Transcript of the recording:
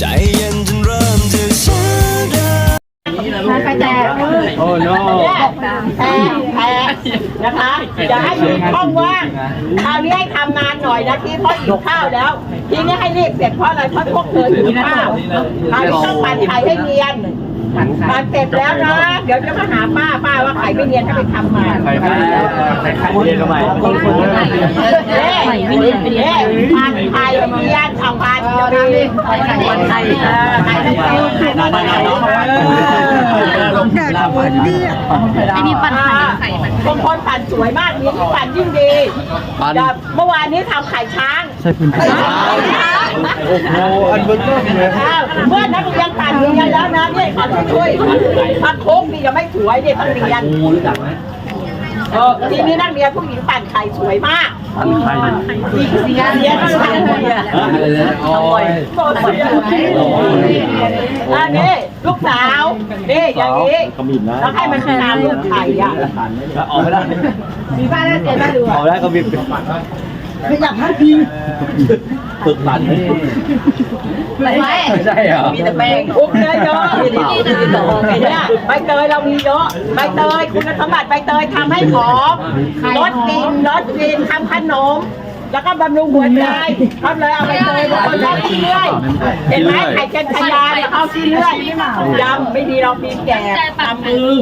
ใจเย็นจนเริ่มจะช้าเดินโอ้โนแพ้แพ้นะคะอย่าให้อยู่ห้องว่างคราวนี้ให้ทำงานหน่อยนะที่เพราะหิวข้าวแล้ว ทีนี้ให้รีบเสร็จเพราะอะไรเพราะพวกเธอหิวข้าวคราวนี้ต้องปั่นไข่ให้เนียนปั่นเสร็จแล้วนะ เดี๋ยวจะมาหาป้าป้าว่าไข่ไม่เนียนให้ไปทำมาใครไม่ใครใครเรียนก็ใหม่เอ๊ะไม่เนียนไม่เนียนปั่นไข่เนียนเอาปั่นเดี๋ยวนะนี่ไข่ ไทยค่ะไทยขอบคุณพี่อันนี้ปั่นไข่ไข่บางคนปั่นสวยมากนี่ปั่นยิ่งดีเมื่อวานนี้ทำไข่ช้างใช่คุณโอ้โหอันเบอร์เกอร์เลยเมื่อนักเรียนปั่นเรียนแล้วนะเนี่ยปั่นช่วยปั่นโค้งดีจะไม่สวยเนี่ยต้องเรียน เออทีนี้นักเรียนผู้หญิงปั่นไข่สวยมากใครเสียเสียเสียโอ้ยอันนี้ลูกสาวนี่อย่างนี้แล้วให้มันตามลูกไข่อะออกไม่ได้มีบ้านได้เจ๊มาดูออกได้ก็บิน ไม่อยากให้ดีฝึกปั่นไม่ใช่เหรอมีแต่แป้งอุ้มเยอะเยอะเนี่ยใบเตยเรามีเยอะใบเตยคุณสมบัติใบเตยทำให้หอมลดกลิ่นลดกลิ่นทำขนมแล้วก็บำรุงหัวใจเขาเลยเอาใบเตยบางคนชอบขี้เลื่อยเห็นไหมไข่เค็มขยานเอาขี้เลื่อยยำไม่ดีเราปีแก่ทำมือ